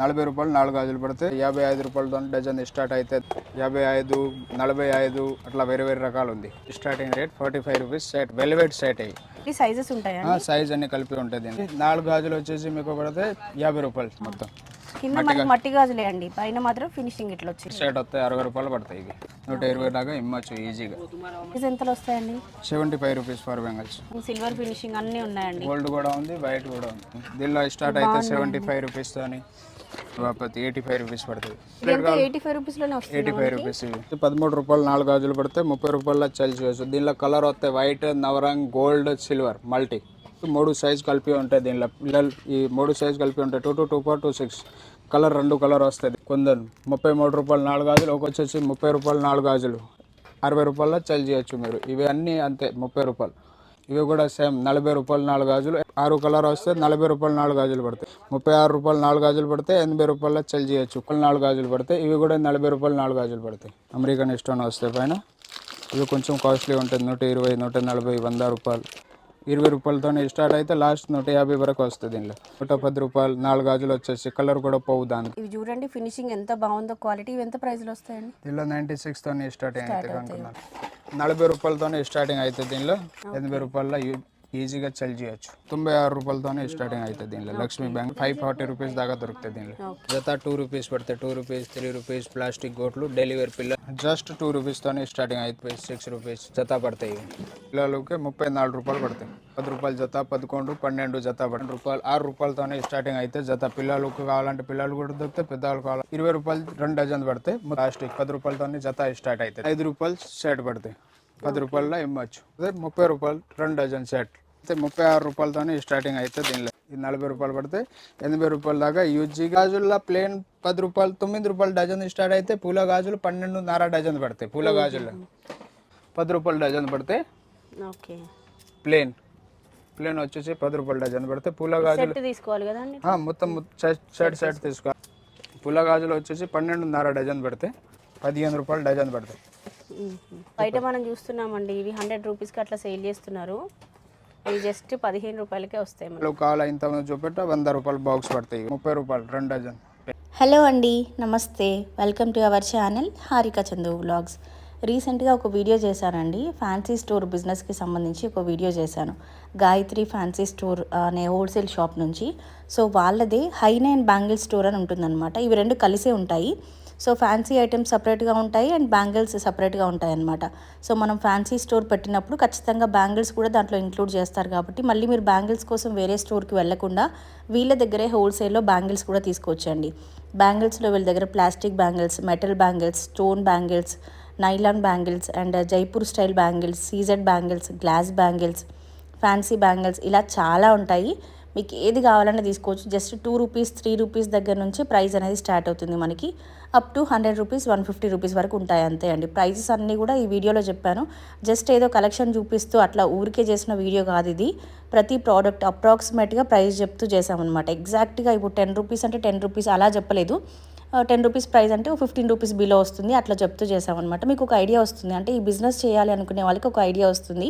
నలభై రూపాయలు నాలుగు గాజులు పడితే యాభై ఐదు రూపాయలతో డజన్ స్టార్ట్ అయితే యాభై ఐదు నలభై ఐదు అట్లా వేరే వేరే రకాలు ఉంది. Starting rate forty five rupees set velvet set అయ్యి సైజెస్ ఉంటాయా సైజ్ అన్ని కలిపి ఉంటుంది. నాలుగు గాజులు వచ్చేసి మీకు పడితే యాభై రూపాయలు మొత్తం. కింద మనకి మట్టి గాజులే అండి. పైన మాత్రం ఫినిషింగ్ ఇట్లా వచ్చింది సెట్ వస్తాయి అరవై రూపాయలు పడతాయి ఇవి. నూట ఇరవై దాకా ఇమ్మచ్చు ఈజీగా ఇది ఎంతలో వస్తాయండి? Seventy five rupees for bangles silver finishing అన్నీ ఉన్నాయండి. గోల్డ్ కూడా ఉంది వైట్ కూడా ఉంది. దీనిలో స్టార్ట్ అయితే సెవెంటీ ఫైవ్ రూపీస్ కాకపోతే ఎయిటీ ఫైవ్ రూపీస్ పడుతుంది. ఎయిటీ ఫైవ్ రూపీస్లోనే వస్తుంది ఎయిటీ ఫైవ్ రూపీస్ పదమూడు రూపాయలు నాలుగు గాజులు పడితే ముప్పై రూపాయల చల్చివచ్చు దీనిలో కలర్ వస్తాయి white Navrang gold silver multi మూడు సైజ్ కలిపి ఉంటాయి దీనిలో. పిల్లలు ఈ మూడు సైజ్ కలిపి ఉంటాయి. Two two two four two six colour రెండు కలర్ వస్తుంది కొందరు ముప్పై మూడు రూపాయలు నాలుగు గాజులు ఒక వచ్చేసి ముప్పై రూపాయలు నాలుగు గాజులు. అరవై రూపాయల చల్ చేయొచ్చు మీరు. ఇవి అన్నీ అంతే ముప్పై రూపాయలు. ఇవి కూడా సేమ్ నలభై రూపాయలు నాలుగు గాజులు. ఆరు కలర్ వస్తే నలభై రూపాయలు నాలుగు గాజులు పడతాయి. ముప్పై ఆరు రూపాయలు నాలుగు గాజులు పడితే ఎనభై రూపాయల చల్ చేయొచ్చు. నాలుగు గాజులు పడతాయి ఇవి కూడా నలభై రూపాయలు నాలుగు గాజులు పడతాయి. అమెరికన్ స్టోన్ వస్తాయి పైన ఇవి కొంచెం కాస్ట్లీ ఉంటుంది. నూట ఇరవై నూట నలభై వంద రూపాయలు. ఇరవై రూపాయలతో స్టార్ట్ అయితే లాస్ట్ నూట యాభై వరకు వస్తుంది దీనిలో. నూట పది రూపాయలు నాలుగు గాజులు వచ్చేసి కలర్ కూడా పోవు దానికి. ఇవి చూడండి ఫినిషింగ్ ఎంత బాగుందో క్వాలిటీ ఎంత ప్రైస్లో వస్తాయండి? దీనిలో నైంటీ సిక్స్ తోనే స్టార్టింగ్ అవుతుంది అనుకున్నాను. నలభై రూపాయలతోనే స్టార్టింగ్ అవుతుంది దీనిలో. ఎనభై రూపాయల ఈజీగా చెల్ చేయొచ్చు తొంభై ఆరు రూపాయలతోనే స్టార్టింగ్ అవుతుంది దీనిలో Lakshmi bank five forty rupees దాకా దొరుకుతుంది దీనిలో జత టూ రూపీస్ పడితే two rupees three rupees plastic గోట్లు delivery పిల్లలు జస్ట్ టూ రూపీస్ తోనే స్టార్టింగ్ అవుతుంది సిక్స్ రూపీస్ జత పడతాయి ఇవి. పిల్లలకి ముప్పై నాలుగు రూపాయలు పడతాయి పది రూపాయలు జత పదకొండు పన్నెండు జత పన్నెండు రూపాయలు ఆరు రూపాయలతోనే స్టార్టింగ్ అయితే జత పిల్లలకు కావాలంటే పిల్లలు కూడా దొరుకుతాయి పెద్దవాళ్ళు కావాలి ఇరవై రూపాయలు రెండు డజన్ పడతాయి ప్లాస్టిక్ పది రూపాయలతోనే జత స్టార్ట్ అవుతాయి ఐదు రూపాయలు సెట్ పడతాయి పది రూపాయల్లో ఇమ్మచ్చు అదే ముప్పై రూపాయలు రెండు డజన్ సెట్ అయితే ముప్పై ఆరు రూపాయలతోనే స్టార్టింగ్ అయితే దీనిలో. ఇది నలభై రూపాయలు పడితే ఎనభై రూపాయల దాకా యూజీ గాజుల్లో ప్లేన్ పది రూపాయలు తొమ్మిది రూపాయలు డజన్ స్టార్ట్ అయితే పూల గాజులు పన్నెండున్నర డజన్ పడతాయి పూల గాజుల్లో పది రూపాయలు డజన్ పడితే ఓకే. ప్లేన్ ప్లేన్ వచ్చేసి పది రూపాయలు డజన్ పడితే పూల గాజులు. తీసుకోవాలి మొత్తం షర్ట్ షర్ట్ తీసుకో పూల గాజులు వచ్చేసి పన్నెండున్నర డజన్ పడితే పదిహేను రూపాయలు డజన్ పడతాయి. బయట మనం చూస్తున్నామండి ఇవి హండ్రెడ్ రూపీస్కి అట్లా సేల్ చేస్తున్నారు. ఇవి జస్ట్ పదిహేను రూపాయలకే వస్తాయి మనకి. కావాలా ఇంతమంది చూపెట్ట వంద రూపాయలు బాక్స్ పడతాయి. ముప్పై రూపాయలు రెండు డజన్. హలో అండి నమస్తే. Welcome to our channel Harika Chandu vlogs రీసెంట్గా ఒక వీడియో చేశానండి. ఫ్యాన్సీ స్టోర్ బిజినెస్కి సంబంధించి ఒక వీడియో చేశాను. గాయత్రి ఫ్యాన్సీ స్టోర్ అనే హోల్సేల్ షాప్ నుంచి. సో వాళ్ళదే హైన్ అండ్ బ్యాంగిల్ స్టోర్ అని ఉంటుందన్నమాట. ఇవి రెండు కలిసే ఉంటాయి. సో ఫ్యాన్సీ ఐటమ్స్ సపరేట్గా ఉంటాయి అండ్ బ్యాంగిల్స్ సపరేట్గా ఉంటాయి అనమాట సో మనం ఫ్యాన్సీ స్టోర్ పెట్టినప్పుడు ఖచ్చితంగా బ్యాంగిల్స్ కూడా దాంట్లో ఇంక్లూడ్ చేస్తారు కాబట్టి మళ్ళీ మీరు బ్యాంగిల్స్ కోసం వేరే స్టోర్కి వెళ్ళకుండా వీళ్ళ దగ్గరే హోల్సేల్లో బ్యాంగిల్స్ కూడా తీసుకొచ్చండి బ్యాంగిల్స్లో వీళ్ళ దగ్గర plastic bangles metal bangles stone bangles nylon bangles and Jaipur style bangles CZ bangles glass bangles fancy bangles ఇలా చాలా ఉంటాయి. మీకు ఏది కావాలన్నా తీసుకోవచ్చు. Just two rupees three rupees దగ్గర నుంచి ప్రైస్ అనేది స్టార్ట్ అవుతుంది మనకి. Up to hundred rupees one fifty rupees వరకు ఉంటాయి అంతే అండి. ప్రైజెస్ అన్నీ కూడా ఈ వీడియోలో చెప్పాను. జస్ట్ ఏదో కలెక్షన్ చూపిస్తూ అట్లా ఊరికే చేసిన వీడియో కాదు ఇది. ప్రతి ప్రోడక్ట్ అప్రాక్సిమేట్గా ప్రైస్ చెప్తూ చేసామన్నమాట ఎగ్జాక్ట్గా ఇప్పుడు టెన్ రూపీస్ అంటే టెన్ రూపీస్ అలా చెప్పలేదు. టెన్ రూపీస్ ప్రైస్ అంటే ఫిఫ్టీన్ రూపీస్ బిలో వస్తుంది. అట్లా చెప్తూ చేసామన్నమాట మీకు ఒక ఐడియా వస్తుంది. అంటే ఈ బిజినెస్ చేయాలి అనుకునే వాళ్ళకి ఒక ఐడియా వస్తుంది.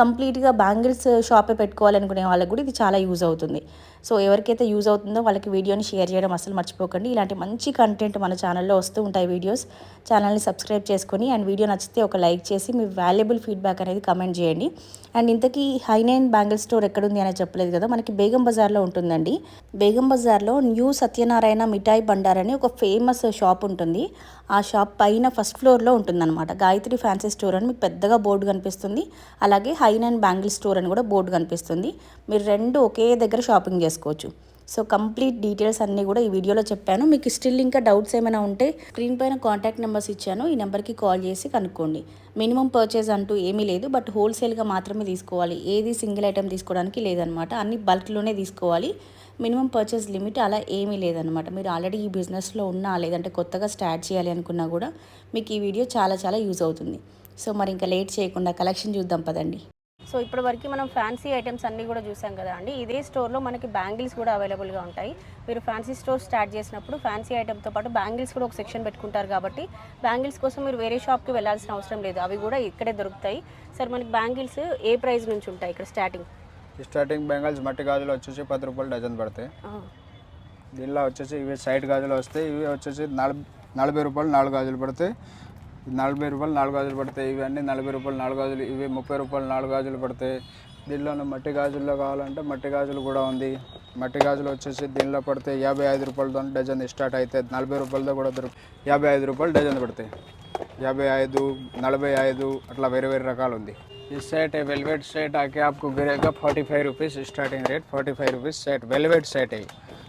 కంప్లీట్గా బ్యాంగిల్స్ షాపే పెట్టుకోవాలనుకునే వాళ్ళకి కూడా ఇది చాలా యూజ్ అవుతుంది. సో ఎవరికైతే యూజ్ అవుతుందో వాళ్ళకి వీడియోని షేర్ చేయడం అసలు మర్చిపోకండి. ఇలాంటి మంచి కంటెంట్ మన ఛానల్లో వస్తూ ఉంటాయి వీడియోస్. ఛానల్ని సబ్స్క్రైబ్ చేసుకొని అండ్ వీడియో నచ్చితే ఒక లైక్ చేసి మీ వాల్యుబుల్ ఫీడ్బ్యాక్ అనేది కమెంట్ చేయండి. అండ్ ఇంతకీ హైనైన్ బ్యాంగిల్ స్టోర్ ఎక్కడుంది అనేది చెప్పలేదు కదా మనకి బేగం బజార్లో ఉంటుందండి. బేగం బజార్లో న్యూ సత్యనారాయణ మిఠాయి బండార్ అని ఒక ఫేమస్ షాప్ ఉంటుంది. ఆ షాప్ పైన ఫస్ట్ ఫ్లోర్లో ఉంటుందన్నమాట. గాయత్రి ఫ్యాన్సీ స్టోర్ అని మీకు పెద్దగా బోర్డు కనిపిస్తుంది. అలాగే హైన్ అండ్ బ్యాంగిల్ స్టోర్ అని కూడా బోర్డు కనిపిస్తుంది. మీరు రెండు ఒకే దగ్గర షాపింగ్ చేస్తారు చేసుకోవచ్చు. సో కంప్లీట్ డీటెయిల్స్ అన్నీ కూడా ఈ వీడియోలో చెప్పాను. మీకు స్టిల్ ఇంకా డౌట్స్ ఏమైనా ఉంటే స్క్రీన్ పైన కాంటాక్ట్ నెంబర్స్ ఇచ్చాను. ఈ నెంబర్కి కాల్ చేసి కనుక్కోండి. మినిమం పర్చేజ్ అంటూ ఏమీ లేదు. బట్ హోల్సేల్గా మాత్రమే తీసుకోవాలి. ఏది సింగిల్ ఐటెం తీసుకోవడానికి లేదనమాట. అన్ని బల్క్లోనే తీసుకోవాలి. మినిమం పర్చేస్ లిమిట్ అలా ఏమీ లేదనమాట. మీరు ఆల్రెడీ ఈ బిజినెస్లో ఉన్నా లేదంటే కొత్తగా స్టార్ట్ చేయాలి అనుకున్నా కూడా మీకు ఈ వీడియో చాలా చాలా యూజ్ అవుతుంది. సో మరి ఇంకా లేట్ చేయకుండా కలెక్షన్ చూద్దాం పదండి. సో ఇప్పటి వరకు మనం ఫ్యాన్సీ ఐటమ్స్ అన్నీ కూడా చూసాం కదా అండి. ఇదే స్టోర్లో మనకి బ్యాంగిల్స్ కూడా అవైలబుల్గా ఉంటాయి. మీరు ఫ్యాన్సీ స్టోర్ స్టార్ట్ చేసినప్పుడు ఫ్యాన్సీ ఐటమ్తో పాటు బ్యాంగిల్స్ కూడా ఒక సెక్షన్ పెట్టుకుంటారు కాబట్టి బ్యాంగిల్స్ కోసం మీరు వేరే షాప్కి వెళ్ళాల్సిన అవసరం లేదు. అవి కూడా ఇక్కడే దొరుకుతాయి. సార్ మనకి బ్యాంగిల్స్ ఏ ప్రైస్ నుంచి ఉంటాయి ఇక్కడ స్టార్టింగ్? స్టార్టింగ్ బెంగాల్స్ మట్టి గాజులు వచ్చేసి పది రూపాయలు డజన్ పడతాయి. దీనిలో వచ్చేసి ఇవి సైడ్ గాజులు వస్తాయి. ఇవి వచ్చేసి నలభై నలభై రూపాయలు నాలుగు గాజులు పడతాయి. నలభై రూపాయలు నాలుగు గాజులు పడతాయి ఇవన్నీ నలభై రూపాయలు నాలుగు గాజులు ఇవి ముప్పై రూపాయలు నాలుగు గాజులు పడతాయి. దీనిలోనే మట్టి గాజుల్లో కావాలంటే మట్టి గాజులు కూడా ఉంది. మట్టి గాజులు వచ్చేసి దీనిలో పడితే యాభై ఐదు రూపాయలతో డజన్ స్టార్ట్ అవుతాయి నలభై రూపాయలతో కూడా దొరుకు యాభై ఐదు రూపాయలు డజన్ పడతాయి. యాభై ఐదు నలభై ఐదు అట్లా వేరే వేరే రకాలు ఉంది. ఈ సెట్ వెల్వెట్ సెట్ ఆకే ఆకు గిరేగా forty five rupees starting rate forty five rupees set velvet set అయ్యి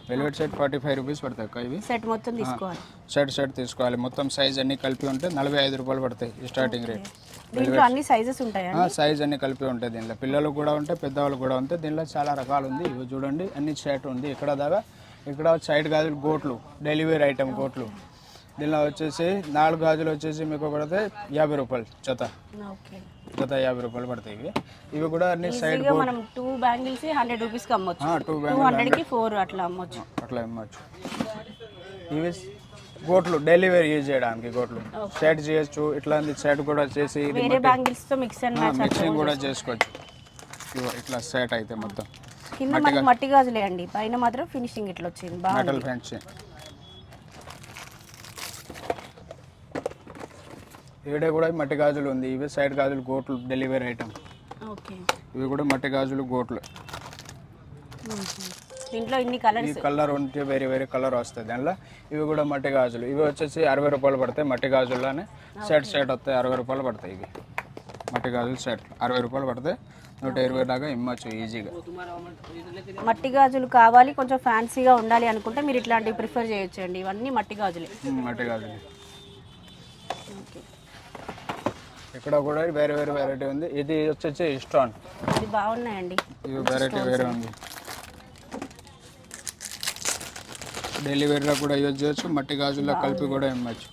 velvet set forty five rupees పడతాయి అక్క ఇవి. సెట్ మొత్తం తీసుకోవాలి. సెట్ సెట్ తీసుకోవాలి. మొత్తం సైజ్ అన్ని కలిపి ఉంటే నలభై ఐదు రూపాయలు పడతాయి స్టార్టింగ్ రేట్ దీంట్లో అన్ని సైజెస్ ఉంటాయా సైజ్ అన్ని కలిపి ఉంటాయి దీనిలో పిల్లలు కూడా ఉంటాయి పెద్దవాళ్ళు కూడా ఉంటాయి. దీనిలో చాలా రకాలు ఉంది. ఇవి చూడండి అన్ని సెట్ ఉంది. ఇక్కడ దాకా ఇక్కడ సైడ్ గాజులు గోట్లు డెలివరీ ఐటమ్ గోట్లు దీనిలో వచ్చేసి నాలుగు గాజులు వచ్చేసి మీకు పడితే యాభై రూపాయలు జత జత యాభై రూపాయలు పడతాయి ఇవి. ఇవి కూడా అన్ని సైడ్ మనం టూ బ్యాంగిల్స్ హండ్రెడ్ రూపీస్కి అమ్మొచ్చు. టూ హండ్రెడ్కి ఫోర్ అట్లా అమ్మొచ్చు. అట్లా ఇవ్వచ్చు ఇవి గోట్లు డెలివరీ యూజ్ చేయడానికి గోట్లు. సెట్ చేయొచ్చు ఇట్లాంటి సెట్ కూడా చేసి వేరే బ్యాంగిల్స్తో మిక్స్ అండ్ మ్యాచ్ మిక్సింగ్ కూడా చేసుకోవచ్చు. ఇట్లా సెట్ అయితే మొత్తం. కింద మనకి మట్టి గాజులే అండి. పైన మాత్రం ఫినిషింగ్ ఇట్లా వచ్చింది. బాగా మెటల్ ఫెన్స్ ఈడే కూడా మట్టి గాజులు ఉంది. ఇవి సైడ్ గాజులు గోట్లు డెలివరీ ఐటమ్ ఓకే. ఇవి కూడా మట్టి గాజులు గోట్లు. దీంట్లో ఇన్ని ఈ కలర్స్ కలర్ ఉంటే వేరే వేరే కలర్ వస్తుంది దానిలో. ఇవి కూడా మట్టి గాజులు. ఇవి వచ్చేసి అరవై రూపాయలు పడతాయి మట్టి గాజుల్లోనే. సెట్ సెట్ వస్తాయి అరవై రూపాయలు పడతాయి ఇవి. మట్టి గాజులు సెట్ అరవై రూపాయలు పడతాయి. నూట ఇరవై దాకా ఇమ్మచ్చు ఈజీగా మట్టి గాజులు కావాలి. కొంచెం ఫ్యాన్సీగా ఉండాలి అనుకుంటే మీరు ఇట్లాంటివి ప్రిఫర్ చేయొచ్చు అండి ఇవన్నీ మట్టి గాజులే. మట్టి గాజులు. ఇక్కడ కూడా వేరే వేరే వెరైటీ ఉంది. ఇది వచ్చేసి స్టోన్ ఇది బాగున్నాయండి. ఇది వెరైటీ వేరే ఉంది. డెలివరీలో కూడా యూజ్ చేయొచ్చు. మట్టి గాజుల్లో కలిపి కూడా ఇమ్మచ్చు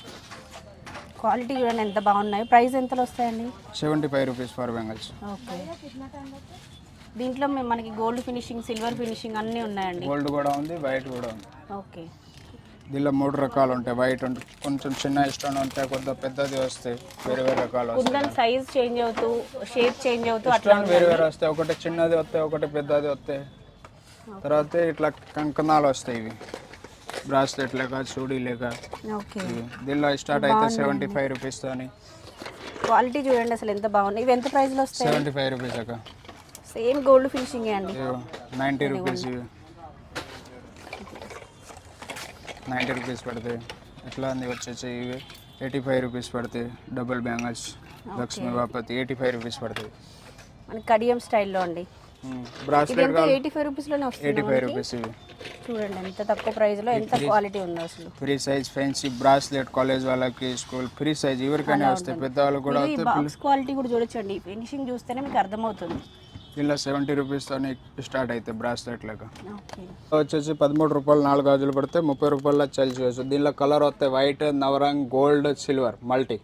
క్వాలిటీ కూడా ఎంత బాగున్నాయి? ప్రైస్ ఎంతలో వస్తాయండి? Seventy five rupees for bangles okay. దీంట్లో మనకి గోల్డ్ ఫినిషింగ్ సిల్వర్ ఫినిషింగ్ అన్నీ ఉన్నాయండి. గోల్డ్ కూడా ఉంది వైట్ కూడా ఉంది. ఓకే. దీనిలో మూడు రకాలు ఉంటాయి. వైట్ ఉంటుంది కొంచెం చిన్న స్టోన్ ఉంటాయి కొంత పెద్దది వస్తాయి వేరే వేరే రకాలు వస్తాయి. కుందన్ సైజ్ చేంజ్ అవుతూ షేప్ చేంజ్ అవుతూ అట్లా వేరే వేరే వస్తాయి. ఒకటి చిన్నది వస్తాయి ఒకటి పెద్దది వస్తాయి. తర్వాత ఇట్లా కంకణాలు వస్తాయి ఇవి. బ్రాస్లెట్ లేక చూడీ లేక. దీనిలో స్టార్ట్ అయితే సెవెంటీ ఫైవ్ రూపీస్తోని క్వాలిటీ చూడండి అసలు ఎంత బాగున్నాయి. ఇవి ఎంత ప్రైస్లో వస్తాయి? సెవెంటీ ఫైవ్ రూపీస్ అక్క సేమ్ గోల్డ్ ఫినిషింగే అండి. నైంటీ రూపీస్ ఇవి నైంటీ రూపీస్ పడతాయి ఎట్లా ఉంది వచ్చేసి ఇవి? ఎయిటీ ఫైవ్ రూపీస్ పడతాయి డబుల్ బ్యాంగిల్స్ లక్ష్మీ బాపతి ఎయిటీ ఫైవ్ రూపీస్ పడతాయి. మనకి కడియం స్టైల్లో అండి. బ్రాస్లెట్ ఎయిటీ ఫైవ్ రూపీస్లోనే వస్తుంది ఎయిటీ ఫైవ్ రూపీస్ ఇవి. చూడండి ఎంత తక్కువ ప్రైస్లో ఎంత క్వాలిటీ ఉందో అసలు. Free size fancy bracelet college వాళ్ళకి స్కూల్ ఫ్రీ సైజ్ ఎవరికైనా వస్తాయి. పెద్దవాళ్ళు కూడా బాక్స్ క్వాలిటీ కూడా చూడొచ్చండి. ఫినిషింగ్ చూస్తేనే మీకు అర్థమవుతుంది. దీనిలో సెవెంటీ రూపీస్తోనే స్టార్ట్ అవుతాయి బ్రాస్లెట్ లాగా ఓకే. వచ్చేసి పదమూడు రూపాయలు నాలుగు గాజులు పడితే ముప్పై రూపాయల చల్ చేయొచ్చు. దీనిలో కలర్ వస్తాయి white Navrang gold silver multi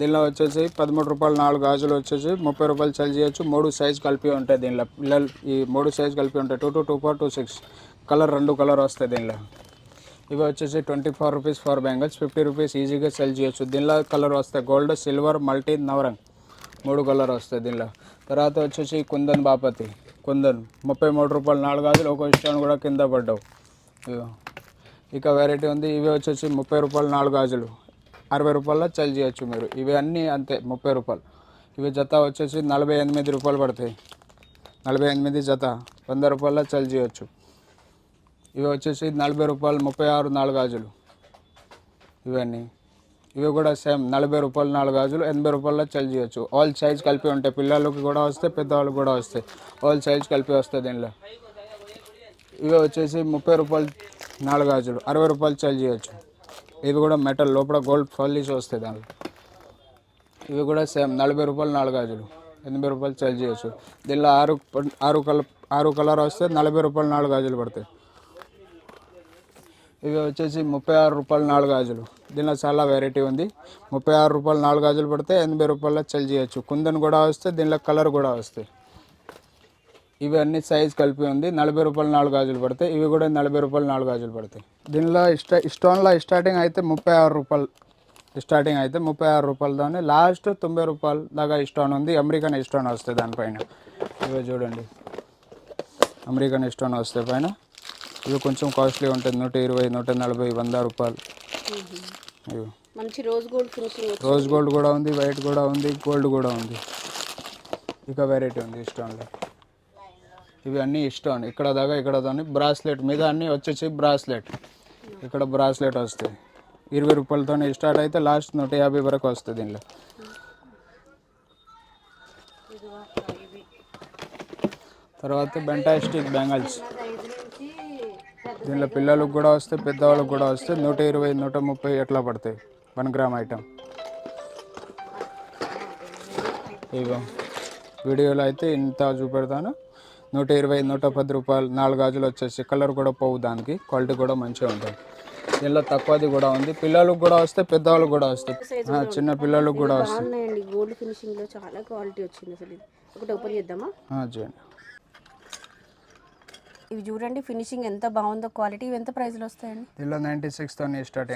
దీనిలో వచ్చేసి పదమూడు రూపాయలు నాలుగు గాజులు వచ్చేసి ముప్పై రూపాయలు చల్ చేయొచ్చు. మూడు సైజ్ కలిపి ఉంటాయి దీనిలో. పిల్లలు ఈ మూడు సైజ్ కలిపి ఉంటాయి. Two two two four two six colour రెండు కలర్ వస్తాయి దీనిలో. ఇవి వచ్చేసి twenty four rupees for bangles fifty rupees ఈజీగా సెల్ చేయొచ్చు. దీనిలో కలర్ వస్తాయి గోల్డ్ సిల్వర్ మల్టీ నవరంగ్. మూడు కలర్ వస్తాయి దీనిలో. తర్వాత వచ్చేసి కుందన్ బాపతి. కుందన్ ముప్పై మూడు రూపాయలు నాలుగు గాజులు ఒక స్టోన్ కూడా కింద పడ్డావు. ఇక వెరైటీ ఉంది. ఇవి వచ్చేసి ముప్పై రూపాయలు నాలుగు గాజులు. అరవై రూపాయల చల్ చేయొచ్చు మీరు. ఇవి అన్నీ అంతే ముప్పై రూపాయలు. ఇవి జత వచ్చేసి నలభై ఎనిమిది రూపాయలు పడతాయి. నలభై ఎనిమిది జత వంద రూపాయల చల్ చేయొచ్చు. ఇవి వచ్చేసి నలభై రూపాయలు ముప్పై ఆరు నాలుగు గాజులు. ఇవన్నీ. ఇవి కూడా సేమ్. నలభై రూపాయలు నాలుగు గాజులు ఎనభై రూపాయల్లో సెల్ చేయొచ్చు. ఆల్ సైజ్ కలిపి ఉంటాయి పిల్లలకి కూడా వస్తాయి పెద్దవాళ్ళకి కూడా వస్తాయి. ఆల్ సైజ్ కలిపి వస్తాయి దీనిలో. ఇవి వచ్చేసి ముప్పై రూపాయలు నాలుగు గాజులు అరవై రూపాయలు చల్ చేయొచ్చు. ఇవి కూడా మెటల్ లోపల గోల్డ్ పాలిష్ వస్తాయి దానిలో. ఇవి కూడా సేమ్ నలభై రూపాయలు నాలుగు గాజులు ఎనభై రూపాయలు చల్ చేయొచ్చు. దీనిలో ఆరు ఆరు కలర్ ఆరు కలర్ వస్తే నలభై రూపాయలు నాలుగు గాజులు పడతాయి. ఇవి వచ్చేసి ముప్పై ఆరు రూపాయలు నాలుగు గాజులు. దీనిలో చాలా వెరైటీ ఉంది. ముప్పై ఆరు రూపాయలు నాలుగు గాజులు పడితే ఎనభై రూపాయల చల్ చేయొచ్చు. కుందన్ కూడా వస్తే దీనిలో కలర్ కూడా వస్తాయి. ఇవి అన్ని సైజ్ కలిపి ఉంది. నలభై రూపాయలు నాలుగు గాజులు పడతాయి ఇవి కూడా నలభై రూపాయలు నాలుగు గాజులు పడతాయి. దీనిలో ఇష్ట స్టోన్లో స్టార్టింగ్ అయితే ముప్పై ఆరు రూపాయలు స్టార్టింగ్ అయితే ముప్పై ఆరు రూపాయలతోనే లాస్ట్ తొంభై రూపాయలు దాకా స్టోన్ ఉంది. అమెరికన్ స్టోన్ వస్తుంది దానిపైన. ఇవి చూడండి. అమెరికన్ స్టోన్ వస్తాయి పైన. ఇవి కొంచెం కాస్ట్లీ ఉంటుంది. నూట ఇరవై నూట నలభై వంద రూపాయలు. మంచి rose gold finishing rose gold కూడా ఉంది వైట్ కూడా ఉంది గోల్డ్ కూడా ఉంది. ఇక వెరైటీ ఉంది స్టోన్లో ఇవి అన్నీ స్టోన్ ఇక్కడ దాకా ఇక్కడ దాని బ్రాస్లెట్ మీద అన్నీ వచ్చేసి బ్రాస్లెట్. ఇక్కడ బ్రాస్లెట్ వస్తాయి. ఇరవై రూపాయలతోనే స్టార్ట్ అయితే లాస్ట్ నూట యాభై వరకు వస్తుంది దీనిలో. తర్వాత బెంటాస్టిక్ బ్యాంగిల్స్. దీనిలో పిల్లలకు కూడా వస్తాయి పెద్దవాళ్ళకి కూడా వస్తాయి నూట ఇరవై నూట ముప్పై ఎట్లా పడతాయి? One gram item. ఇగో వీడియోలో అయితే ఇంత చూపెడతాను. నూట ఇరవై నూట పది రూపాయలు నాలుగు గాజులు వచ్చేసి కలర్ కూడా పోవు దానికి. క్వాలిటీ కూడా మంచిగా ఉంటుంది. దీనిలో తక్కువది కూడా ఉంది. పిల్లలకు కూడా వస్తే పెద్దవాళ్ళకి కూడా వస్తాయి చిన్న పిల్లలకు కూడా వస్తాయి గోల్డ్ ఫినిషింగ్లో చాలా క్వాలిటీ వచ్చింది అసలు ఒకటి ఓపెన్ చేద్దామా? చేయండి. ఇవి చూడండి ఫినిషింగ్ ఎంత బాగుందో క్వాలిటీ ఇవి ఎంత ప్రైస్లో వస్తాయండి? దీనిలో నైంటీ సిక్స్తో స్టార్ట్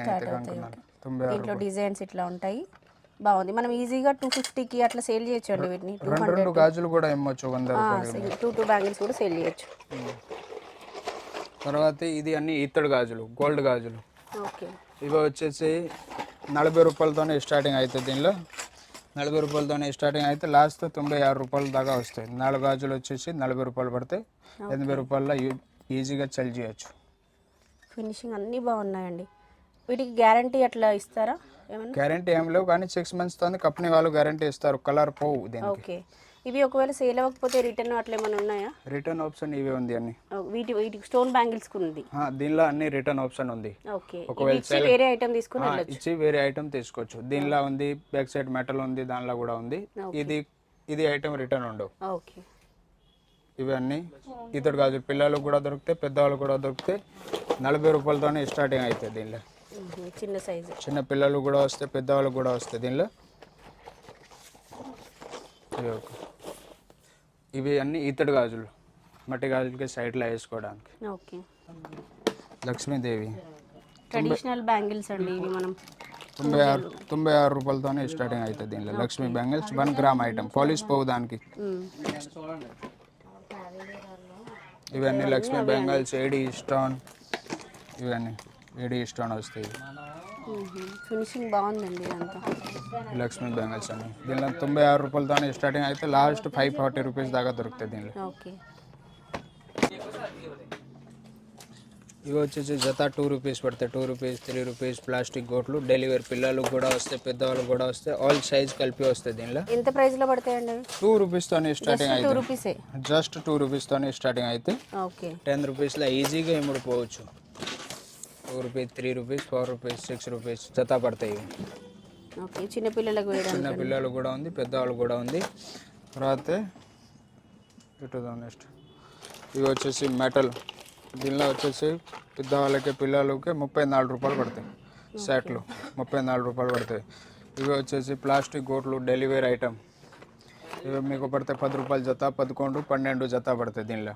దీంట్లో డిజైన్స్ ఇట్లా ఉంటాయి. బాగుంది. మనం ఈజీగా టూ ఫిఫ్టీకి అట్లా సేల్ చేయొచ్చు అండి వీటిని. టూ రెండు గాజులు కూడా ఇమ్మొచ్చు వంద టూ టూ బ్యాంగిల్స్ కూడా. సేల్ చేయొచ్చు. తర్వాత ఇది అన్ని ఇత్తడి గాజులు గోల్డ్ గాజులు. ఓకే. ఇవి వచ్చేసి నలభై రూపాయలతోనే స్టార్టింగ్ అవుతుంది దీనిలో. నలభై రూపాయలతోనే స్టార్టింగ్ అయితే లాస్ట్ తొంభై ఆరు రూపాయల దాకా వస్తాయి. నాలుగు గాజులు వచ్చేసి నలభై రూపాయలు పడతాయి. ఎనభై రూపాయల్లో ఈజీగా చెల్ చేయొచ్చు. ఫినిషింగ్ అన్నీ బాగున్నాయండి. వీటికి గ్యారంటీ అట్లా ఇస్తారా? గ్యారంటీ ఏం లేవు కానీ సిక్స్ మంత్స్తో కంపెనీ వాళ్ళు గ్యారంటీ ఇస్తారు. కలర్ పోవు దీనికి. ఓకే ఇవి ఒకవేళ సేల్ అవ్వకపోతే రిటర్న్ అట్లా ఏమైనా ఉన్నాయా? రిటర్న్ ఆప్షన్ ఇవే ఉంది అన్ని. వీటి వీటికి స్టోన్ బ్యాంగిల్స్ ఉంది. ఆ, దీనిలో అన్ని రిటర్న్ ఆప్షన్ ఉంది. ఓకే. ఒకవేళ వేరే ఐటమ్ తీసుకుని ఇచ్చి వేరే ఐటమ్ తీసుకోవచ్చు. దీనిలో ఉంది బ్యాక్ సైడ్ మెటల్ ఉంది దానిలో కూడా ఉంది. ఇది ఇది ఐటమ్ రిటర్న్ ఉండవు. ఓకే. ఇవన్నీ ఇతడు కాదు పిల్లలకు కూడా దొరుకుతాయి పెద్దవాళ్ళు కూడా దొరుకుతాయి. నలభై రూపాయలతోనే స్టార్టింగ్ అవుతుంది దీనిలో. చిన్న సైజు చిన్న పిల్లలు కూడా వస్తాయి పెద్దవాళ్ళకు కూడా వస్తాయి దీనిలో. ఒక. ఇవి అన్నీ ఇతడు గాజులు మట్టి గాజులకి సైడ్లో వేసుకోవడానికి. ఓకే. లక్ష్మీదేవి. ట్రెడిషనల్ బ్యాంగిల్స్ అండి ఇవి మనం. తొంభై ఆరు తొంభై ఆరు రూపాయలతోనే స్టార్టింగ్ అవుతుంది దీనిలో. Lakshmi bangles one gram item polish పోవు దానికి. మ్మ్. ఇవన్నీ లక్ష్మీ బ్యాంగిల్స్ ఏడి స్టోన్ ఇవన్నీ ఏడి స్టోన్ వస్తాయి. మ్మ్. ఫినిషింగ్ బాగుందండి ఇదంతా ఈ లక్ష్మీ బ్యాంగిల్స్ అని దీనిలో తొంభై ఆరు రూపాయలతోనే స్టార్టింగ్ అయితే లాస్ట్ ఫైవ్ ఫార్టీ రూపీస్ దాకా దొరుకుతాయి దీనిలో ఓకే ఇవి వచ్చేసి జత టూ రూపీస్ పడతాయి two rupees three rupees plastic గోట్లు delivery పిల్లలకు కూడా వస్తాయి పెద్దవాళ్ళకి కూడా వస్తాయి ఆల్ సైజ్ కలిపి వస్తాయి దీనిలో ఎంత ప్రైస్లో పడతాయండి అవి టూ రూపీస్తోనే స్టార్టింగ్ టూ అయితే రూపీసే జస్ట్ టూ రూపీస్తోనే స్టార్టింగ్ అయితే ఓకే టెన్ రూపీస్లో ఈజీగా ఇముడిపోవచ్చు two rupees three rupees four rupees six rupees జత పడతాయి. ఓకే చిన్నపిల్లలకు చిన్న పిల్లలు కూడా ఉంది పెద్దవాళ్ళు కూడా ఉంది. తర్వాత ఇటు నెక్స్ట్. ఇవి వచ్చేసి మెటల్. దీనిలో వచ్చేసి పెద్దవాళ్ళకి పిల్లలకి ముప్పై నాలుగు రూపాయలు పడతాయి. సెట్లు ముప్పై నాలుగు రూపాయలు పడతాయి. ఇవి వచ్చేసి ప్లాస్టిక్ గోట్లు డెలివరీ ఐటమ్. ఇవి మీకు పడితే పది రూపాయలు జత పదకొండు పన్నెండు జత పడతాయి దీనిలో.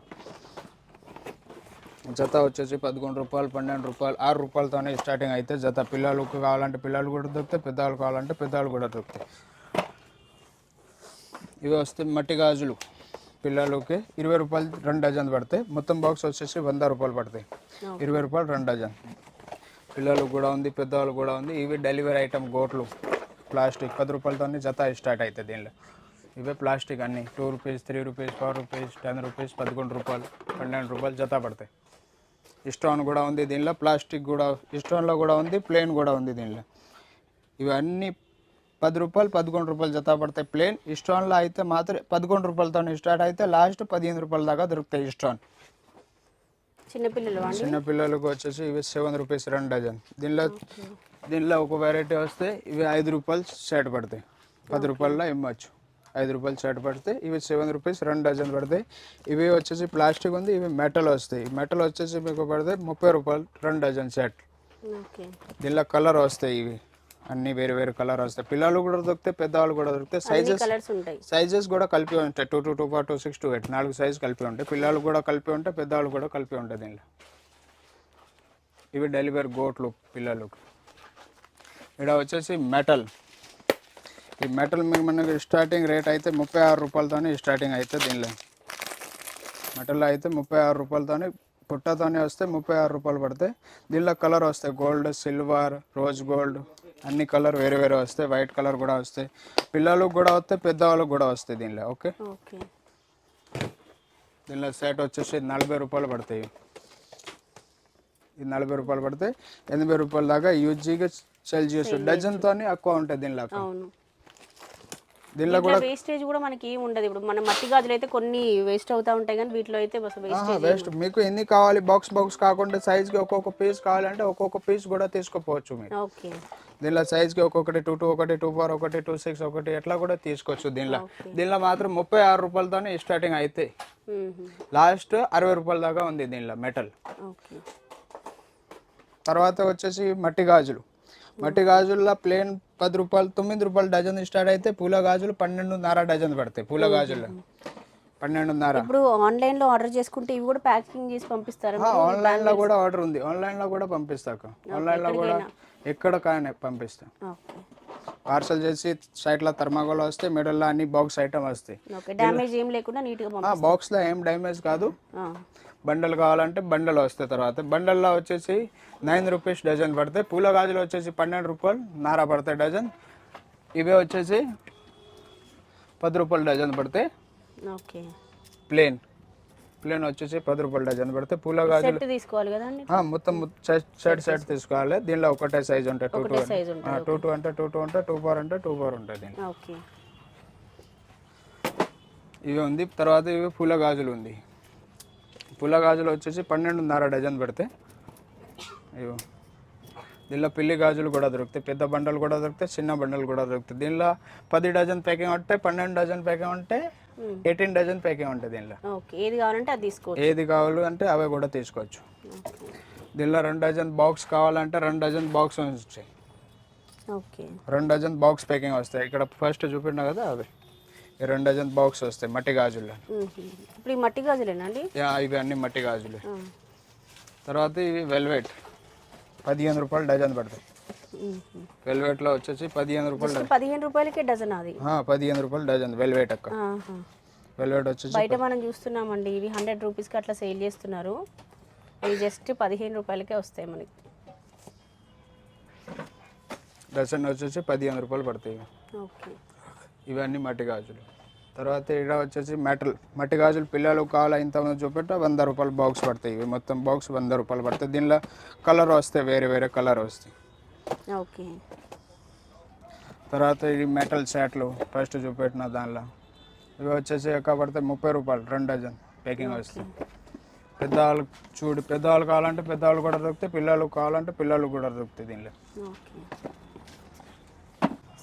జత వచ్చేసి పదకొండు రూపాయలు పన్నెండు రూపాయలు ఆరు రూపాయలతోనే స్టార్టింగ్ అయితే జత. పిల్లలకు కావాలంటే పిల్లలు కూడా దొరుకుతాయి పెద్దవాళ్ళు కావాలంటే పెద్దవాళ్ళు కూడా దొరుకుతాయి. ఇవి వస్తే మట్టి గాజులు. పిల్లలకి ఇరవై రూపాయలు రెండు డజన్ పడతాయి. మొత్తం బాక్స్ వచ్చేసి వంద రూపాయలు పడతాయి. ఇరవై రూపాయలు రెండు డజన్. పిల్లలకు కూడా ఉంది పెద్దవాళ్ళు కూడా ఉంది. ఇవి డెలివరీ ఐటమ్ గోట్లు. ప్లాస్టిక్ పది రూపాయలతోనే జత స్టార్ట్ అవుతుంది దీనిలో. ఇవే ప్లాస్టిక్ అన్నీ. Two rupees three rupees four rupees ten rupees పదకొండు రూపాయలు పన్నెండు రూపాయలు జత పడతాయి. స్టోన్ కూడా ఉంది దీనిలో ప్లాస్టిక్ కూడా స్టోన్లో కూడా ఉంది ప్లేన్ కూడా ఉంది దీనిలో. ఇవన్నీ పది రూపాయలు పదకొండు రూపాయలు జత పడతాయి ప్లేన్. స్టోన్లో అయితే మాత్రం పదకొండు రూపాయలతో స్టార్ట్ అయితే లాస్ట్ పదిహేను రూపాయల దాకా దొరుకుతాయి స్టోన్ చిన్నపిల్లలు అండి? చిన్న పిల్లలకు వచ్చేసి ఇవి సెవెన్ రూపీస్ రెండు డజన్. దీనిలో దీనిలో ఒక వెరైటీ వస్తే ఇవి ఐదు రూపాయలు షర్ట్ పడతాయి. పది రూపాయల్లో ఇమ్మచ్చు. ఐదు రూపాయలు షర్ట్ పడితే ఇవి సెవెన్ రూపీస్ రెండు డజన్ పడతాయి. ఇవి వచ్చేసి ప్లాస్టిక్ ఉంది ఇవి మెటల్ వస్తాయి. మెటల్ వచ్చేసి మీకు పడితే ముప్పై రూపాయలు రెండు డజన్ షర్ట్ దీనిలో కలర్ వస్తాయి ఇవి. అన్ని వేరు వేరు కలర్ వస్తాయి. పిల్లలు కూడా దొరుకుతాయి పెద్దవాళ్ళు కూడా దొరుకుతాయి సైజెస్ సైజెస్ కూడా కలిపి ఉంటాయి. Two two two four two six two eight నాలుగు సైజ్ కలిపి ఉంటాయి. పిల్లలు కూడా కలిపి ఉంటాయి పెద్దవాళ్ళు కూడా కలిపి ఉంటాయి దీనిలో. ఇవి డెలివరీ గోట్లు పిల్లలకు. ఇక్కడ వచ్చేసి మెటల్ ఈ మెటల్ మీకు మనకి స్టార్టింగ్ రేట్ అయితే ముప్పై ఆరు రూపాయలతోనే స్టార్టింగ్ అయితే దీనిలో. మెటల్లో అయితే ముప్పై ఆరు రూపాయలతోనే పుట్టతోనే వస్తే ముప్పై ఆరు రూపాయలు పడతాయి దీనిలో కలర్ వస్తాయి. గోల్డ్ సిల్వర్ రోజ్ గోల్డ్ అన్ని కలర్ వేరే వేరే వస్తాయి. వైట్ కలర్ కూడా వస్తాయి. పిల్లలకు కూడా వస్తాయి పెద్దవాళ్ళకి కూడా వస్తాయి దీనిలో ఓకే. దీనిలో సెట్ వచ్చేసి నలభై రూపాయలు పడతాయి. ఇది నలభై రూపాయలు పడితే ఎనభై రూపాయల దాకా యూజీగా సెల్ చేయొచ్చు డజన్తో ఎక్కువ ఉంటుంది దీనిలో. దీనిలో దీంట్లో వేస్టేజ్ కూడా మనకి ఏం ఉండదు. ఇప్పుడు మన మట్టి గాజులు అయితే కొన్ని వేస్ట్ అవుతా ఉంటాయి కానీ వీటిలో అయితే వేస్ట్ మీకు ఎన్ని కావాలి? బాక్స్ బాక్స్ కాకుండా సైజ్కి ఒక్కొక్క పీస్ కావాలంటే ఒక్కొక్క పీస్ కూడా తీసుకోపోవచ్చు మీరు. ఓకే దీనిలో సైజ్కి ఒక్కొక్కటి టూ టూ ఒకటి టూ ఫోర్ ఒకటి టూ సిక్స్ ఒకటి ఎట్లా కూడా తీసుకోవచ్చు దీనిలో. దీనిలో మాత్రం ముప్పై ఆరు రూపాయలతోనే స్టార్టింగ్ అవుతాయి లాస్ట్ అరవై రూపాయల దాకా ఉంది దీనిలో మెటల్ తర్వాత వచ్చేసి మట్టి గాజులు. మట్టి గాజుల్లో ప్లేన్ పది రూపాయలు తొమ్మిది రూపాయలు డజన్ స్టార్ట్ అయితే పూల గాజులు పన్నెండున్నర డజన్ పడతాయి పూల గాజుల్లో పన్నెండున్నర. ఇప్పుడు ఆన్లైన్లో ఆర్డర్ చేసుకుంటే ఇవి కూడా ప్యాకింగ్ చేసి పంపిస్తారా ఆన్లైన్లో కూడా ఆర్డర్ ఉంది ఆన్లైన్లో కూడా పంపిస్తాక. ఆన్లైన్లో కూడా ఎక్కడ కానీ పంపిస్తా. పార్సల్ చేసి సైట్లో థర్మాకోల్ వస్తే మిడిల్లో అన్ని బాక్స్ ఐటమ్ వస్తాయి. డ్యామేజ్ ఏం లేకుండా నీట్గా బాక్స్లో ఏం డ్యామేజ్ కాదు. బండల్ కావాలంటే బండల్ వస్తాయి తర్వాత. బండల్లో వచ్చేసి నైన్ రూపీస్ డజన్ పడతాయి. పూల గాజులు వచ్చేసి పన్నెండు రూపాయలు నారా పడతాయి డజన్. ఇవే వచ్చేసి పది రూపాయలు డజన్ పడతాయి. ఓకే. ప్లేన్. ప్లేన్ వచ్చేసి పది రూపాయలు డజన్ పడతాయి. పూల గాజులు సెట్ తీసుకోవాలి కదండి మొత్తం సెట్ సెట్ తీసుకోవాలి. దీనిలో ఒకటే సైజ్ ఉంటాయి టూ టూ టూ టూ అంటే టూ టూ అంటే టూ ఫోర్ అంటే టూ ఫోర్ ఉంటుంది ఇవి ఉంది. తర్వాత ఇవి పూల గాజులు ఉంది. పూల గాజులు వచ్చేసి పన్నెండున్నర డజన్ పెడతాయి ఇవి దీనిలో పిల్లి గాజులు కూడా దొరుకుతాయి పెద్ద బండలు కూడా దొరుకుతాయి చిన్న బండలు కూడా దొరుకుతాయి. దీనిలో పది డజన్ ప్యాకింగ్ ఉంటే పన్నెండు డజన్ ప్యాకింగ్ ఉంటే ఎయిటీన్ డజన్ ప్యాకింగ్ ఉంటుంది దీనిలో. ఓకే ఏది కావాలంటే అది తీసుకోవచ్చు. ఏది కావాలి అంటే అవే కూడా తీసుకోవచ్చు. దీనిలో రెండు డజన్ బాక్స్ కావాలంటే రెండు డజన్ బాక్స్ వచ్చాయి ఓకే. రెండు డజన్ బాక్స్ ప్యాకింగ్ వస్తాయి. ఇక్కడ ఫస్ట్ చూపించిన కదా అవి. ఈ రెండు డజన్ బాక్స్ వస్తాయి మట్టి గాజులు. ఇప్పుడు ఈ మట్టి గాజులేనండి ఇవి అన్ని మట్టి గాజులు. తర్వాత ఇవి వెల్వెట్. పదిహేను రూపాయలు డజన్ పడతాయి. మ్మ్. వెల్వెట్లో వచ్చేసి పదిహేను రూపాయలు పదిహేను రూపాయలకే డజన్ అది. పదిహేను రూపాయలు డజన్ వెల్వెట్ అక్క. వెల్వెట్ వచ్చేసి బయట మనం చూస్తున్నామండి ఇవి హండ్రెడ్ రూపీస్కి అట్లా సేల్ చేస్తున్నారు. ఇవి జస్ట్ పదిహేను రూపాయలకే వస్తాయి మనకి. డజన్ వచ్చేసి పదిహేను రూపాయలు పడతాయి. ఓకే. ఇవన్నీ మట్టి గాజులు. తర్వాత ఇక్కడ వచ్చేసి మెటల్ మట్టి గాజులు పిల్లలు కావాలా ఇంతమంది చూపెట్ట వంద రూపాయలు బాక్స్ పడతాయి. ఇవి మొత్తం బాక్స్ వంద రూపాయలు పడతాయి. దీనిలో కలర్ వస్తాయి వేరే వేరే కలర్ వస్తాయి. ఓకే. తర్వాత ఇది మెటల్ సెట్లు ఫస్ట్ చూపెట్టిన దానిలో. ఇవి వచ్చేసి ఎక్క పడితే ముప్పై రూపాయలు రెండు డజన్ ప్యాకింగ్ వస్తాయి. పెద్దవాళ్ళు చూడు పెద్దవాళ్ళు కావాలంటే పెద్దవాళ్ళు కూడా దొరుకుతాయి పిల్లలు కావాలంటే పిల్లలు కూడా దొరుకుతాయి దీనిలో.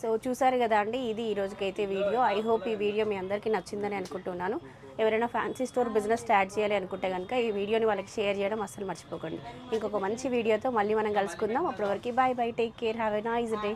సో చూసారు కదా అండి ఇది ఈ రోజుకైతే వీడియో. ఐ హోప్ ఈ వీడియో మీ అందరికీ నచ్చిందని అనుకుంటున్నాను. ఎవరైనా ఫ్యాన్సీ స్టోర్ బిజినెస్ స్టార్ట్ చేయాలి అనుకుంటే కనుక ఈ వీడియోని వాళ్ళకి షేర్ చేయడం అస్సలు మర్చిపోకండి. ఇంకొక మంచి వీడియోతో మళ్ళీ మనం కలుసుకుందాం. అప్పటి వరకు bye bye take care have a nice day